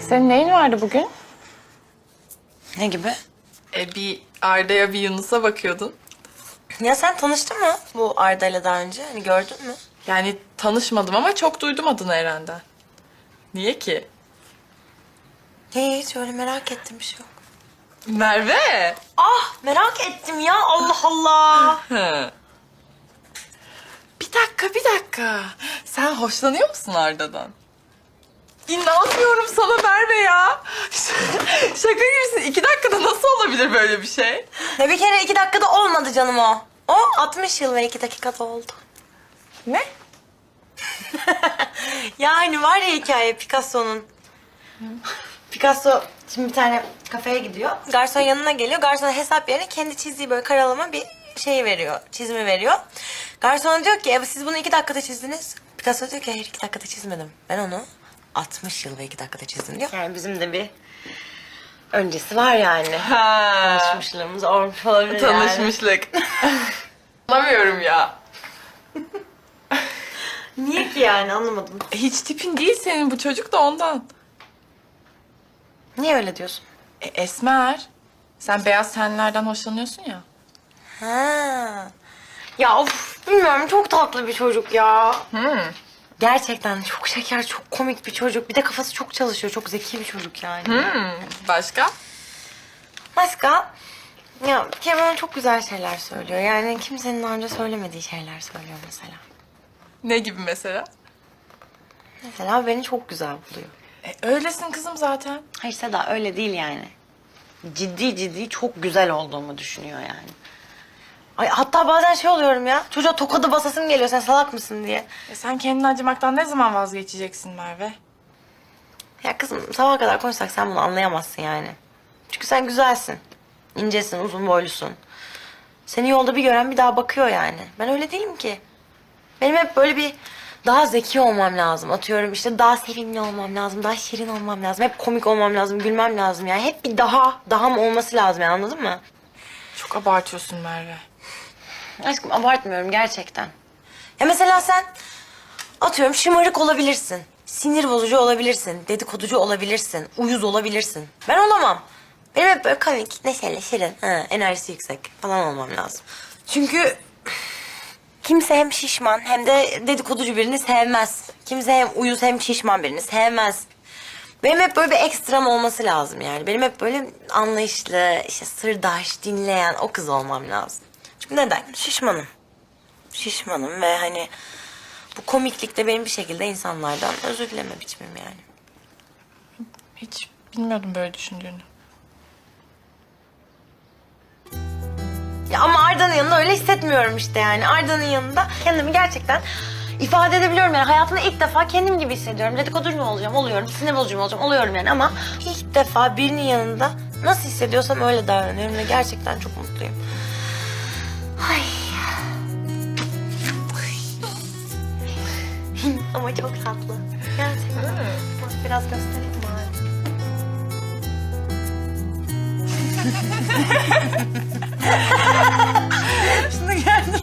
Senin neyin vardı bugün? Ne gibi? E bir Arda'ya bir Yunus'a bakıyordun. Ya sen tanıştın mı bu Arda ile daha önce? Hani gördün mü? Yani tanışmadım ama çok duydum adını Eren'den. Niye ki? Hiç öyle merak ettim bir şey yok. Merve! Ah merak ettim ya Allah Allah. Hı. Bir dakika, bir dakika. Sen hoşlanıyor musun Arda'dan? İnanmıyorum sana Merve ya. Şaka gibisin. İki dakikada nasıl olabilir böyle bir şey? Ya bir kere iki dakikada olmadı canım o. O 60 yıl ve iki dakikada oldu. Ne? Yani var ya hikaye Picasso'nun. Picasso şimdi bir tane kafeye gidiyor. Garson yanına geliyor. Garson hesap yerine kendi çizdiği böyle karalama bir şey veriyor. Çizimi veriyor. Garson diyor ki "E, siz bunu iki dakikada çizdiniz. Picasso diyor ki hayır iki dakikada çizmedim. Ben onu 60 yıl ve iki dakikada çizdim diyor. Yani bizim de bir öncesi var yani. Ha. Tanışmışlığımız olmuş olabilir Tanışmışlık. Anlamıyorum ya. Niye ki yani anlamadım. Hiç tipin değil senin bu çocuk da ondan. Niye öyle diyorsun? E, Esmer. Sen beyaz tenlerden hoşlanıyorsun ya. Ha. Ya of bilmiyorum çok tatlı bir çocuk ya. Hmm. Gerçekten çok şeker, çok komik bir çocuk. Bir de kafası çok çalışıyor. Çok zeki bir çocuk yani. Hmm. Başka? Başka? Ya Kemal çok güzel şeyler söylüyor. Yani kimsenin daha önce söylemediği şeyler söylüyor mesela. Ne gibi mesela? Mesela beni çok güzel buluyor. E, öylesin kızım zaten. Hayır Seda öyle değil yani. Ciddi ciddi çok güzel olduğumu düşünüyor yani. Ay hatta bazen şey oluyorum ya. Çocuğa tokadı basasım geliyor sen salak mısın diye. E, sen kendini acımaktan ne zaman vazgeçeceksin Merve? Ya kızım sabaha kadar konuşsak sen bunu anlayamazsın yani. Çünkü sen güzelsin. İncesin, uzun boylusun. Seni yolda bir gören bir daha bakıyor yani. Ben öyle değilim ki. Benim hep böyle bir daha zeki olmam lazım. Atıyorum işte daha sevimli olmam lazım, daha şirin olmam lazım. Hep komik olmam lazım, gülmem lazım yani. Hep bir daha, daha mı olması lazım yani anladın mı? Çok abartıyorsun Merve. Aşkım abartmıyorum gerçekten. Ya mesela sen atıyorum şımarık olabilirsin. Sinir bozucu olabilirsin. Dedikoducu olabilirsin. Uyuz olabilirsin. Ben olamam. Benim hep böyle komik, neşeli, şirin, ha, enerjisi yüksek falan olmam lazım. Çünkü kimse hem şişman hem de dedikoducu birini sevmez. Kimse hem uyuz hem şişman birini sevmez. Benim hep böyle bir ekstrem olması lazım yani. Benim hep böyle anlayışlı, işte sırdaş, dinleyen o kız olmam lazım. Neden? Şişmanım. Şişmanım ve hani bu komiklik de benim bir şekilde insanlardan özür dileme biçimim yani. Hiç bilmiyordum böyle düşündüğünü. Ya ama Arda'nın yanında öyle hissetmiyorum işte yani. Arda'nın yanında kendimi gerçekten ifade edebiliyorum yani. Hayatımda ilk defa kendim gibi hissediyorum. Dedikoducu mu olacağım? Oluyorum. Sinir bozucu mu olacağım? Oluyorum yani ama ilk defa birinin yanında nasıl hissediyorsam öyle davranıyorum ve gerçekten çok mutluyum. Ay. ama çok tatlı. Gerçekten. Bak biraz göstereyim abi?